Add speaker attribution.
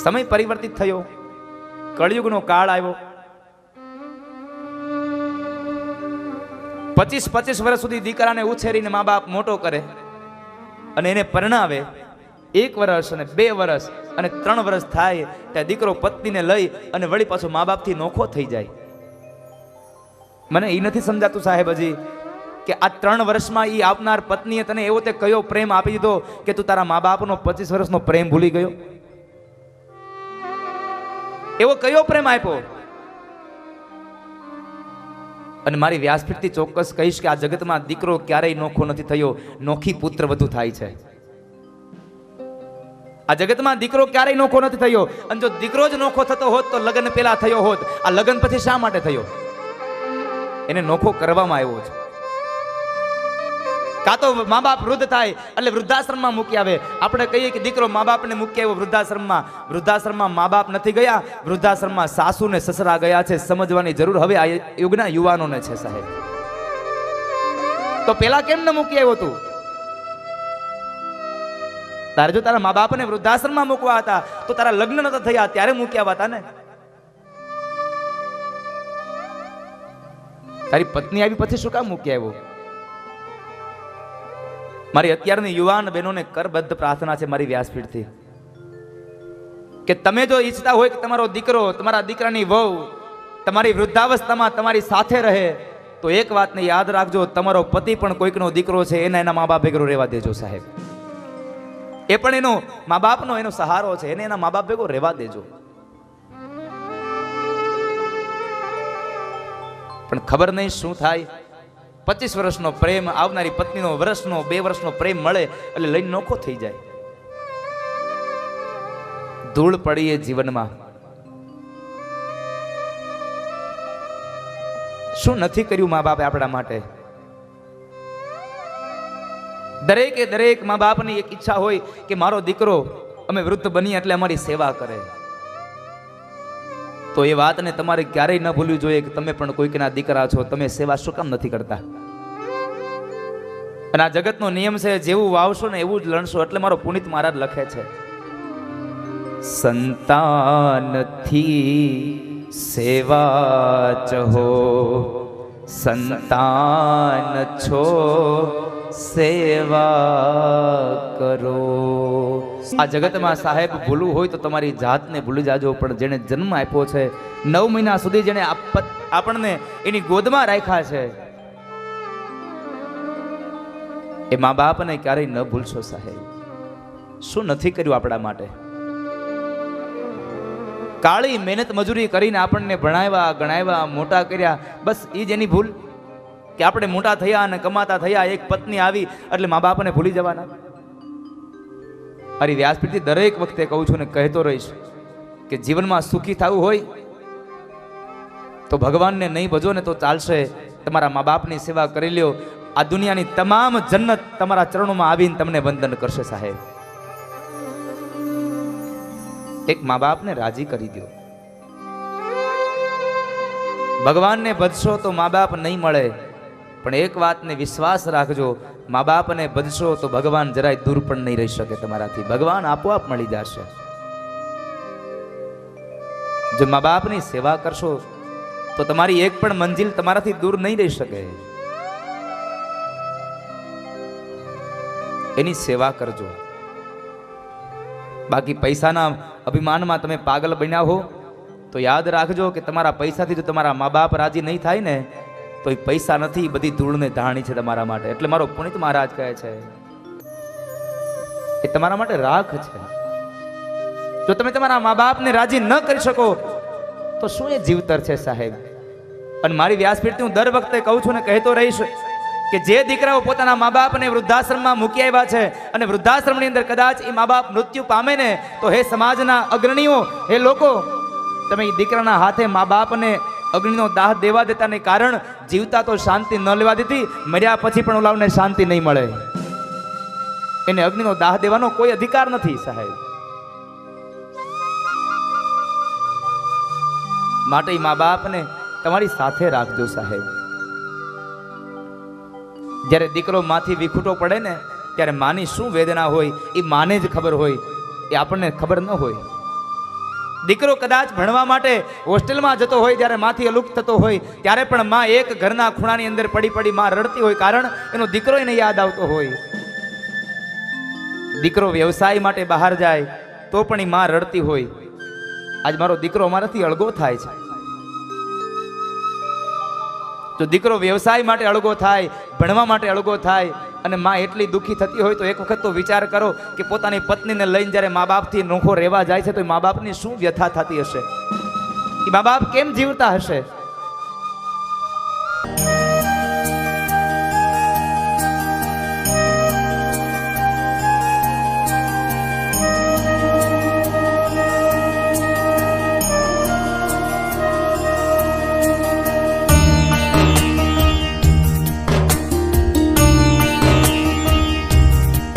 Speaker 1: સમય પરિવર્તિત થયો. કળિયુગનો કાળ આવ્યો. પચીસ પચીસ વર્ષ સુધી દીકરાને ઉછેરીને મા બાપ મોટો કરે અને એને પરણાવે. એક વર્ષ અને બે વર્ષ અને ત્રણ વર્ષ થાય ત્યાં દીકરો પત્નીને લઈ અને વળી પાછો મા બાપથી નોખો થઈ જાય. મને એ નથી સમજાતું સાહેબ હજી કે આ ત્રણ વર્ષમાં એ આપનાર પત્નીએ તને એવો તે કયો પ્રેમ આપી દીધો કે તું તારા મા બાપનો પચીસ વર્ષનો પ્રેમ ભૂલી ગયો? એવો કયો પ્રેમ આપ્યો? અને મારી વ્યાસપીઠથી ચોક્કસ કહીશ કે આ જગતમાં દીકરો ક્યારેય નોખો નથી થયો. નોખી પુત્ર વધુ થાય છે. આ જગતમાં દીકરો ક્યારેય નોખો નથી થયો. અને જો દીકરો જ નોખો થતો હોત તો લગ્ન પેલા થયો હોત. આ લગ્ન પછી શા માટે થયો? એને નોખો કરવામાં આવ્યો છે. કાં તો મા બાપ વૃદ્ધ થાય એટલે વૃદ્ધાશ્રમમાં મૂકી આવે. આપણે કહીએ કે દીકરો મા બાપને મૂકી આવ્યો વૃદ્ધાશ્રમમાં. વૃદ્ધાશ્રમમાં મા બાપ નથી ગયા. વૃદ્ધાશ્રમમાં સાસુ ને સસરા ગયા છે. સમજવાની જરૂર હવે આ યુગના યુવાનોને છે સાહેબ. તો પેલા કેમ ન મૂકી આવ્યો તું? તારે જો તારા મા બાપને વૃદ્ધાશ્રમમાં મૂકવા હતા, તો તારા લગ્ન નતા થયા, ત્યારે મૂક્યા હતા ને. તારી પત્ની આવી પછી શું કામ મૂકી આવ્યો? મારી અત્યારની યુવાન બહેનોને કરબદ્ધ પ્રાર્થના છે મારી વ્યાસપીઠથી. કે તમે જો ઈચ્છતા હોય કે તમારો દીકરો, તમારા દીકરાની વહુ, તમારી વૃદ્ધાવસ્થામાં તમારી સાથે રહે, તો એક વાતને યાદ રાખજો, તમારો પતિ પણ કોઈકનો દીકરો છે, એને એના મા બાપ ભેગો રહેવા દેજો સાહેબ. એ પણ એનો મા બાપનો એનો સહારો છે, એને એના મા બાપ ભેગો રહેવા દેજો. પણ ખબર નહીં શું થાય? પચીસ વર્ષનો પ્રેમ, આવનારી પત્નીનો વર્ષનો, બે વર્ષનો પ્રેમ મળે એટલે લઈને નોખો થઈ જાય. ધૂળ પડીએ જીવનમાં. શું નથી કર્યું મા બાપે આપણા માટે? દરેકે દરેક મા બાપની એક ઈચ્છા હોય કે મારો દીકરો અમે વૃદ્ધ બનીએ એટલે અમારી સેવા કરે. તો એ વાતને તમારે ક્યારેય ન ભૂલવી જોઈએ કે તમે પણ કોઈકના દીકરા છો, તમે સેવા શું કામ નથી કરતા? અને આ જગતનો નિયમ છે, જેવું વાવશો ને એવું જ લણશો, એટલે મારો પુનિત મહારાજ લખે છે સંતાનથી સેવા ચહો, સંતાન છો સેવા કરો. આ જગતમાં સાહેબ ભૂલવું હોય તો તમારી જાતને ભૂલી જાજો, પણ જેણે જન્મ આપ્યો છે, નવ મહિના સુધી જેણે આપ- આપણને એની ગોદમાં રાખ્યા છે. એ મા બાપને ક્યારેય ન ભૂલશો સાહેબ. શું નથી કર્યું આપણા માટે? કાળી મહેનત મજૂરી કરીને આપણને ભણાવ્યા, ગણાવ્યા, મોટા કર્યા, બસ એ જ એની ભૂલ. કે આપણે મોટા થયા અને કમાતા થયા, એક પત્ની આવી એટલે મા બાપને ભૂલી જવાના. મારી વ્યાસપીઠથી દરેક વખતે કહું છું ને કહેતો રહીશ કે જીવનમાં સુખી થવું હોય તો ભગવાનને નહીં ભજો ને તો ચાલશે. તમારા મા બાપની સેવા કરી લ્યો. આ દુનિયાની તમામ જન્નત તમારા ચરણોમાં આવીને તમને વંદન કરશે સાહેબ. એક મા બાપને રાજી કરી દો ભગવાનને ભજશો તો મા બાપ નહીં મળે. પણ એક વાતને વિશ્વાસ રાખજો મા બાપને ભજશો તો ભગવાન જરાય દૂર પણ નહીં રહી શકે તમારાથી. ભગવાન આપોઆપ મળી જશે. જો મા બાપની સેવા કરશો તો તમારી એક પણ મંજિલ તમારાથી દૂર નહીં રહી શકે. એની સેવા કરજો. બાકી પૈસાના અભિમાનમાં તમે પાગલ બન્યા હો, તો યાદ રાખજો કે તમારા પૈસાથી જો તમારા મા બાપ રાજી નહીં થાય ને તો એ પૈસા નથી, બધી ધૂળને ધાણી છે તમારા માટે. એટલે મારો પુનિત મહારાજ કહે છે એ તમારા માટે રાખ છે. જો તમે તમારા મા બાપને રાજી ન કરી શકો, તો શું એ જીવતર છે સાહેબ? અને મારી વ્યાસપીઠથી હું દર વખતે કહું છું ને કહેતો રહીશ કે જે દીકરાઓ પોતાના મા બાપને વૃદ્ધાશ્રમમાં મૂકી આવ્યા છે અને વૃદ્ધાશ્રમની અંદર કદાચ એ મા બાપ મૃત્યુ પામે ને, તો હે સમાજના અગ્રણીઓ, હે લોકો, તમે એ દીકરાના હાથે મા બાપને અગ્નિનો દાહ દેવા દેતાને કારણ જીવતા તો શાંતિ ન લેવા દીધી મર્યા પછી પણ ઓલાવને શાંતિ નહીં મળે. એને અગ્નિનો દાહ દેવાનો કોઈ અધિકાર નથી, સાહેબ. માટે મા બાપને તમારી સાથે રાખજો, સાહેબ. જ્યારે દીકરો માથી વિખૂટો પડે ને, ત્યારે માની શું વેદના હોય એ માને જ ખબર હોય, એ આપણને ખબર ન હોય. દીકરો કદાચ ભણવા માટે હોસ્ટેલમાં જતો હોય, જ્યારે માથી અલુપ થતો હોય, ત્યારે પણ માં એક ઘરના ખૂણાની અંદર પડી પડી માં રડતી હોય કારણ એનો દીકરો એને યાદ આવતો હોય. દીકરો વ્યવસાય માટે બહાર જાય તો પણ એ માં રડતી હોય. આજ મારો દીકરો અમારાથી અળગો થાય છે. જો દીકરો વ્યવસાય માટે અળગો થાય, ભણવા માટે અળગો થાય અને માં એટલી દુઃખી થતી હોય તો એક વખત તો વિચાર કરો કે પોતાની પત્નીને લઈને જ્યારે મા બાપથી નોખો રહેવા જાય છે તો મા બાપની શું વ્યથા થતી હશે? એ મા બાપ કેમ જીવતા હશે?